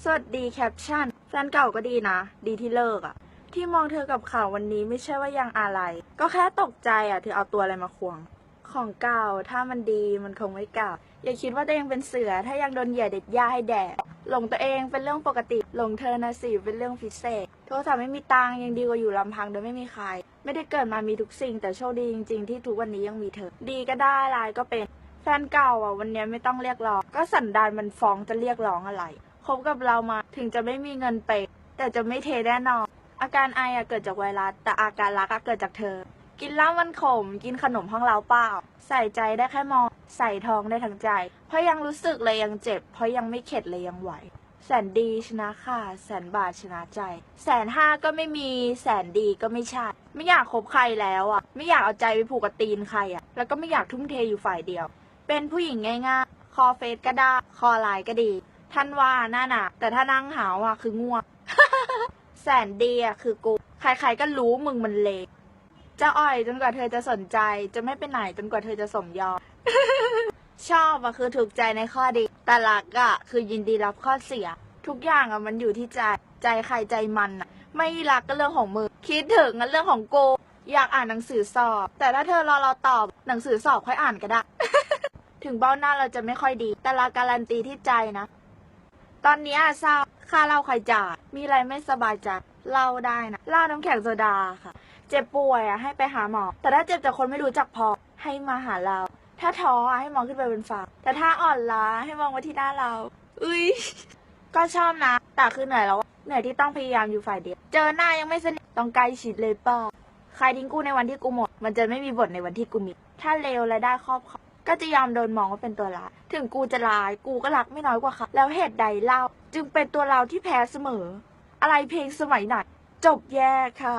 สวัสดีแคปชั่น แฟนเก่าก็ดีนะ ดีที่เลิกอะที่มองเธอกับข่าววันนี้ไม่ใช่ว่ายังอะไร ก็แค่ตกใจอะเธอเอาตัวอะไรมาควง ของเก่าถ้ามันดีมันคงไม่เก่า อย่าคิดว่าตัวเองเป็นเสือ ถ้ายังโดนเหยียดเด็ดหญ้าให้แดดหลงตัวเองเป็นเรื่องปกติ หลงเธอนะสิเป็นเรื่องพิเศษ โทรศัพท์ไม่มีตังค์ยังดีกว่าอยู่ลำพังโดยไม่มีใคร ไม่ได้เกิดมามีทุกสิ่ง แต่โชคดีจริงๆที่ทุกวันนี้ยังมีเธอ ดีก็ได้ร้ายก็เป็น แฟนเก่าอะวันนี้ไม่ต้องเรียกร้อง ก็สันดานมันฟ้องจะเรียกร้องอะไร คบกับเรามาถึงจะไม่มีเงินเปแต่จะไม่เทแน่นอน อาการไออะเกิดจากไวรัส แต่อาการรักอะเกิดจากเธอ กินเหล้ามันขม กินขนมห้องเราเปล่า ใส่ใจได้แค่มอง ใส่ทองได้ทั้งใจ เพราะยังรู้สึกเลยยังเจ็บ เพราะยังไม่เข็ดเลยยังไหว แสนดีชนะค่ะ แสนบาทชนะใจ แสนห้าก็ไม่มี แสนดีก็ไม่ใช่ ไม่อยากคบใครแล้วอะ ไม่อยากเอาใจไปผูกกับตีนใครอะ แล้วก็ไม่อยากทุ่มเทอยู่ฝ่ายเดียว เป็นผู้หญิงง่ายๆ คอเฟซก็ได้ คอไลน์ก็ดี ท่านว่าน้าหนาแต่ถ้านั่งหาวอะคือง่วง แสนดีอะคือกู ใครๆก็รู้มึงมันเลวจะอ่อยจนกว่าเธอจะสนใจ จะไม่ไปไหนจนกว่าเธอจะสมยอม ชอบอะคือถูกใจในข้อดี แต่รักอะคือยินดีรับข้อเสีย ทุกอย่างอะมันอยู่ที่ใจ ใจใครใจมันอะไม่รักก็เรื่องของมึง คิดถึงก็เรื่องของกูอยากอ่านหนังสือสอบ แต่ถ้าเธอรอเราตอบหนังสือสอบค่อยอ่านก็ได้ ถึงเบ้าหน้าเราจะไม่ค่อยดี แต่เราการันตีที่ใจนะ ตอนนี้อะเศร้าค่าเหล่าใครจ่ายมีอะไรไม่สบายใจเล่าได้นะเล่าน้ำแข็งโซดาค่ะ เจ็บป่วยอะให้ไปหาหมอ แต่ถ้าเจ็บจากคนไม่รู้จักพอให้มาหาเรา ถ้าท้ออะให้มองขึ้นไปบนฟ้าแต่ถ้าอ่อนล้าให้มองมาที่หน้าเราอุ้ยก็ชอบนะแต่คือเหนื่อยแล้วเหนื่อยที่ต้องพยายามอยู่ฝ่ายเดียว เจอหน้ายังไม่สนิทต้องใกล้ชิดเลยป้าใครทิ้งกูในวันที่กูหมด มันจะไม่มีบทในวันที่กูมี ถ้าเลวและได้ครอบครอง ก็จะยอมโดนมองว่าเป็นตัวร้าย ถึงกูจะร้าย กูก็รักไม่น้อยกว่าเขาแล้วเหตุใดเล่า จึงเป็นตัวเราที่แพ้เสมอ อะไรเพลงสมัยไหนจบแย่ค่ะ